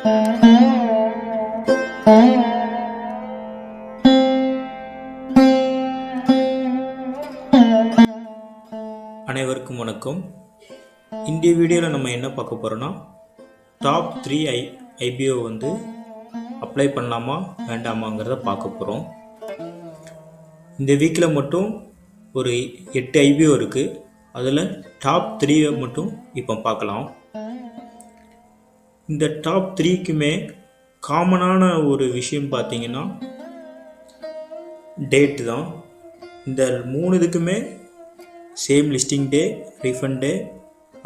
அனைவருக்கும் வணக்கம். இந்திய வீடியோவில் நம்ம என்ன பார்க்க போகிறோன்னா டாப் த்ரீ ஐ ஐபிஓ வந்து அப்ளை பண்ணலாமா வேண்டாமாங்கிறத பார்க்க போகிறோம் இந்த வீக்கில் மட்டும் ஒரு எட்டு ஐபிஓ இருக்குது அதில் டாப் த்ரீ மட்டும் இப்போ பார்க்கலாம். இந்த டாப் த்ரீக்குமே காமனான ஒரு விஷயம் பார்த்தீங்கன்னா டேட்டு தான். இந்த மூணு இதுக்குமே same listing day refund day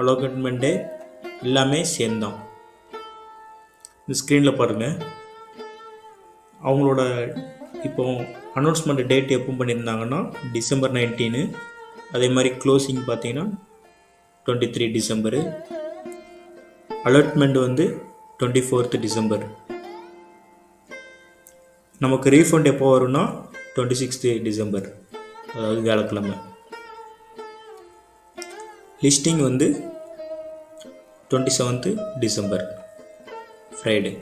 allotment day எல்லாமே சேம் தான். இந்த ஸ்க்ரீனில் பாருங்கள் அவங்களோட இப்போ அனௌன்ஸ்மெண்ட் டேட் எப்போ பண்ணியிருந்தாங்கன்னா டிசம்பர் நைன்டீனு அதே மாதிரி க்ளோசிங் பார்த்தீங்கன்னா டுவெண்ட்டி த்ரீ டிசம்பரு அலர்ட்மெண்ட் வந்து டுவெண்ட்டி ஃபோர்த்து டிசம்பர் நமக்கு ரீஃபண்ட் எப்போ வரும்னா டுவெண்ட்டி சிக்ஸ்த்து டிசம்பர் அதாவது வியாழக்கிழமை. லிஸ்டிங் வந்து டுவெண்ட்டி செவன்த்து டிசம்பர் ஃப்ரைடே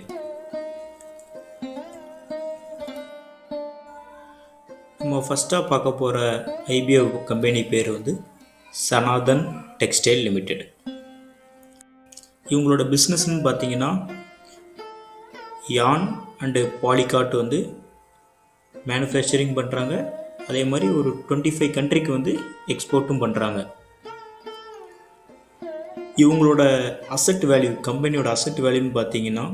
நம்ம ஃபஸ்ட்டாக பார்க்க போகிற ஐபிஓ கம்பெனி பேர் வந்து சனாதன் டெக்ஸ்டைல் லிமிடெட் இவங்களோட பிஸ்னஸ்னு பார்த்தீங்கன்னா யான் அண்டு பாலிகாட் வந்து மேனுஃபேக்சரிங் பண்ணுறாங்க அதே மாதிரி ஒரு டுவெண்ட்டி ஃபைவ் கண்ட்ரிக்கு வந்து எக்ஸ்போர்ட்டும் பண்ணுறாங்க இவங்களோட அசட் வேல்யூ கம்பெனியோட அசட் வேல்யூன்னு பார்த்தீங்கன்னா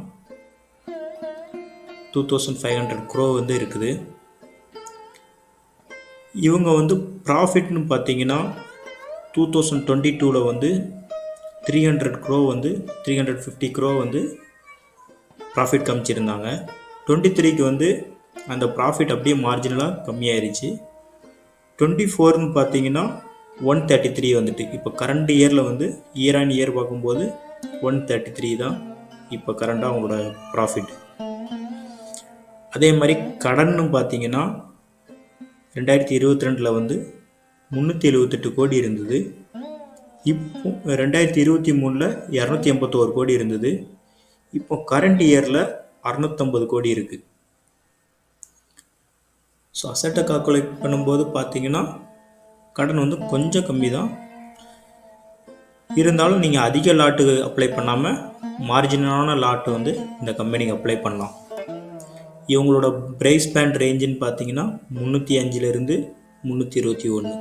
two thousand five hundred crore வந்து இருக்குது. இவங்க வந்து ப்ராஃபிட்னு பார்த்தீங்கன்னா டூ தௌசண்ட் டுவெண்ட்டி டூவில் வந்து த்ரீ ஹண்ட்ரட் க்ரோ வந்து த்ரீ ஹண்ட்ரட் ஃபிஃப்டி க்ரோ வந்து ப்ராஃபிட் காமிச்சிருந்தாங்க. டுவெண்ட்டி த்ரீக்கு வந்து அந்த ப்ராஃபிட் அப்படியே மார்ஜினலாக கம்மியாயிருச்சு. டுவெண்ட்டி ஃபோர்னு பார்த்தீங்கன்னா ஒன் தேர்ட்டி த்ரீ வந்துட்டு. இப்போ கரண்ட் இயரில் வந்து இயர் ஆன் இயர் பார்க்கும்போது ஒன் தேர்ட்டி த்ரீ தான் இப்போ கரண்டாக அவங்களோட ப்ராஃபிட் அதே மாதிரி கடன்னு பார்த்தீங்கன்னா ரெண்டாயிரத்தி இருபத்தி ரெண்டில் வந்து முந்நூற்றி எழுபத்தெட்டு கோடி இருந்தது. இப்போ ரெண்டாயிரத்தி இருபத்தி மூணில் இரநூத்தி எண்பத்தோரு கோடி இருந்தது. இப்போ கரண்ட் இயரில் அறநூற்றம்பது கோடி இருக்குது ஸோ அசட்டை கால்குலேட் பண்ணும்போது பார்த்தீங்கன்னா கடன் வந்து கொஞ்சம் கம்மி தான் இருந்தாலும் நீங்கள் அதிக லாட்டு அப்ளை பண்ணாமல் மார்ஜினலான லாட்டு வந்து இந்த கம்பெனிக்கு அப்ளை பண்ணலாம். இவங்களோட பிரைஸ் பேண்ட் ரேஞ்சுன்னு பார்த்தீங்கன்னா முந்நூற்றி அஞ்சுலேருந்து முந்நூற்றி இருபத்தி ஒன்று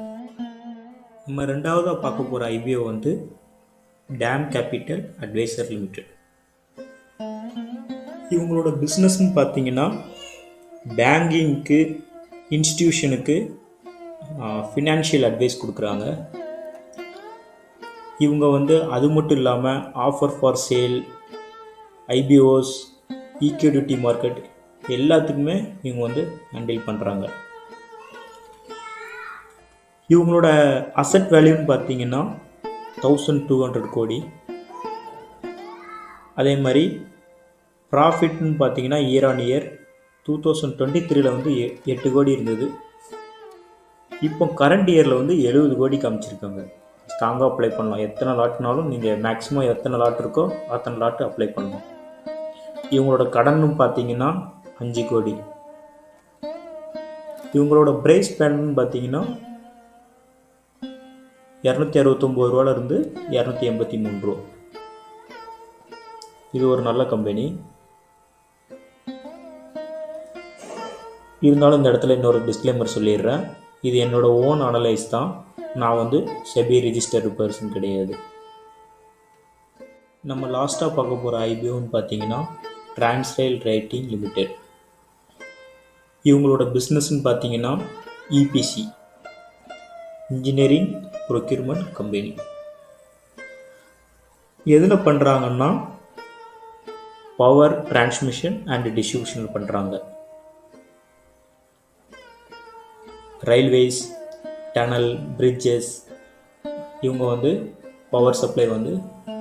நம்ம ரெண்டாவதாக பார்க்க போகிற ஐபிஓ வந்து டேம் கேபிட்டல் அட்வைசர் லிமிடெட் இவங்களோட பிஸ்னஸ்ன்னு பார்த்தீங்கன்னா பேங்கிங்க்கு இன்ஸ்டிடியூஷனுக்கு ஃபினான்ஷியல் அட்வைஸ் கொடுக்குறாங்க. இவங்க வந்து அது மட்டும் இல்லாமல் offer for sale IPOs equity market எல்லாத்துக்குமே இவங்க வந்து ஹேண்டில் பண்ணுறாங்க இவங்களோட அசட் வேல்யூன்னு பார்த்தீங்கன்னா தௌசண்ட் டூ ஹண்ட்ரட் கோடி. அதே மாதிரி ப்ராஃபிட்னு பார்த்தீங்கன்னா year on year two thousand twenty த்ரீல வந்து எ எட்டு கோடி இருந்தது. இப்போ கரண்ட் இயரில் வந்து எழுபது கோடி காமிச்சிருக்காங்க. ஸ்ட்ராங்காக அப்ளை பண்ணலாம். எத்தனை லாட்னாலும் நீங்கள் மேக்ஸிமம் எத்தனை லாட் இருக்கோ அத்தனை லாட் அப்ளை பண்ணலாம். இவங்களோட கடன்னு பார்த்தீங்கன்னா அஞ்சு கோடி. இவங்களோட பிரைஸ் பேன்னு பார்த்தீங்கன்னா இரநூத்தி அறுபத்தொம்போது ரூபால இருந்து இரநூத்தி எண்பத்தி மூணு ரூபா. இது ஒரு நல்ல கம்பெனி. இருந்தாலும் இந்த இடத்துல இன்னொரு டிஸ்க்ளைமர் சொல்லிடுறேன். இது என்னோட ஓன் அனலைஸ் தான். நான் வந்து செபி ரிஜிஸ்டர்டு பர்சன் கிடையாது. நம்ம லாஸ்ட்டாக பார்க்க போகிற ஐபிஓன்னு பார்த்தீங்கன்னா டிரான்ஸ்ரைல் ரைட்டிங் லிமிடெட் இவங்களோட பிஸ்னஸ்ன்னு பார்த்தீங்கன்னா இபிசி இன்ஜினியரிங் ப்ரொக்யூர்மெண்ட் கம்பெனி எதில் பண்ணுறாங்கன்னா பவர் டிரான்ஸ்மிஷன் அண்ட் டிஸ்ட்ரிபியூஷன் பண்ணுறாங்க ரயில்வேஸ் டனல் பிரிட்ஜஸ் இவங்க வந்து பவர் சப்ளை வந்து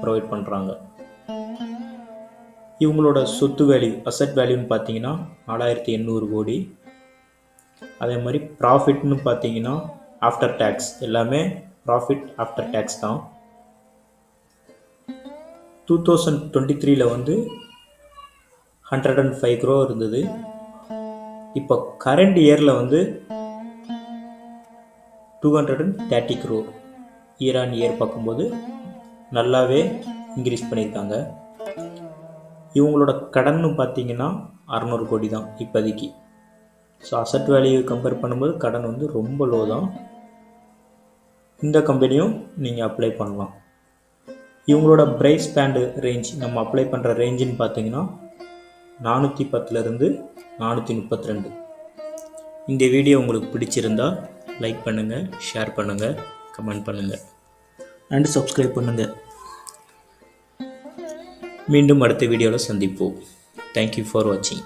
ப்ரொவைட் பண்ணுறாங்க இவங்களோட சொத்து வேல்யூ அசட் வேல்யூன்னு பார்த்தீங்கன்னா நாலாயிரத்தி எண்ணூறு கோடி. அதே மாதிரி ப்ராஃபிட்னு பார்த்தீங்கன்னா ஆஃப்டர் டேக்ஸ் எல்லாமே ப்ராஃபிட் ஆஃப்டர் டேக்ஸ் தான். டூ தௌசண்ட் டுவெண்ட்டி த்ரீல வந்து ஹண்ட்ரட் அண்ட் ஃபைவ் க்ரோ இருந்தது. இப்போ கரண்ட் இயரில் வந்து two hundred and thirty crore year on year பார்க்கும்போது நல்லாவே இன்க்ரீஸ் பண்ணியிருக்காங்க. இவங்களோட கடன்னு பார்த்தீங்கன்னா அறநூறு கோடி தான் இப்போதைக்கு. ஸோ அசட் வேல்யூ கம்பேர் பண்ணும்போது கடன் வந்து ரொம்ப லோ தான். இந்த கம்பெனியும் நீங்கள் அப்ளை பண்ணலாம். இவங்களோட பிரைஸ் பேண்டு ரேஞ்ச் நம்ம அப்ளை பண்ணுற ரேஞ்சுன்னு பார்த்தீங்கன்னா நானூற்றி பத்துலேருந்து நானூற்றி முப்பத்தி ரெண்டு. இந்த வீடியோ உங்களுக்கு பிடிச்சிருந்தா லைக் பண்ணுங்கள் ஷேர் பண்ணுங்கள் கமெண்ட் பண்ணுங்கள் அண்ட் சப்ஸ்கிரைப் பண்ணுங்கள் மீண்டும் அடுத்த வீடியோவில் சந்திப்போம். தேங்க்யூ ஃபார் வாட்சிங்